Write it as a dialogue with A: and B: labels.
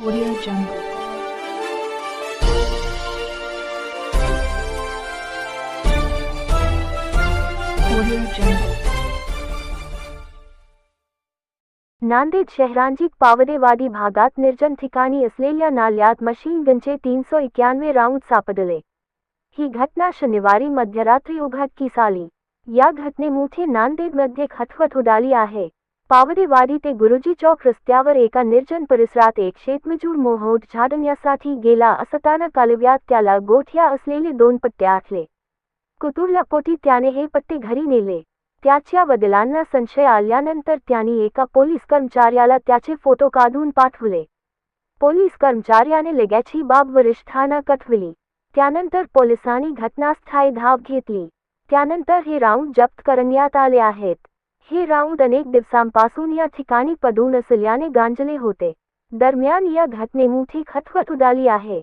A: Audio Jungle.
B: Nanded शहरांजीक Pawadewadi भागात निर्जन ठिकाणी असलेल्या नाल्यात मशीन गनचे तीनशे एक्याण्णव राऊंड सापडले. ही घटना शनिवारी मध्यरात्री उघडकीस आली. या घटनेमुळे नांदेडमध्ये खटवट उडाली आहे. पावडेवाडी ते गुरुजी चौक रस्त्यावर एका निर्जन परिसरात एक शेतमजूर मोहोट झाडण्यासाठी गेला असताना कालव्यात त्याला गोठ्या असलेले दोन पट्टे आठले कुतूहलापोटी त्याने हे पट्टे घरी नेले. त्याच्या वडिलांना संशय आल्यानंतर त्यांनी एका पोलीस कर्मचाऱ्याला त्याचे फोटो काढून पाठवले. पोलीस कर्मचाऱ्याने लगेची बाब वरिष्ठांना कठविली त्यानंतर पोलिसांनी घटनास्थळी धाव घेतली. त्यानंतर हे राऊंड जप्त करण्यात आले आहेत. हे राउंड अनेक दिवसांपासून या ठिकाणी पडून असल्याने गांजले होते. दरम्यान या घटनेमुळे खतखत उडाली आहे.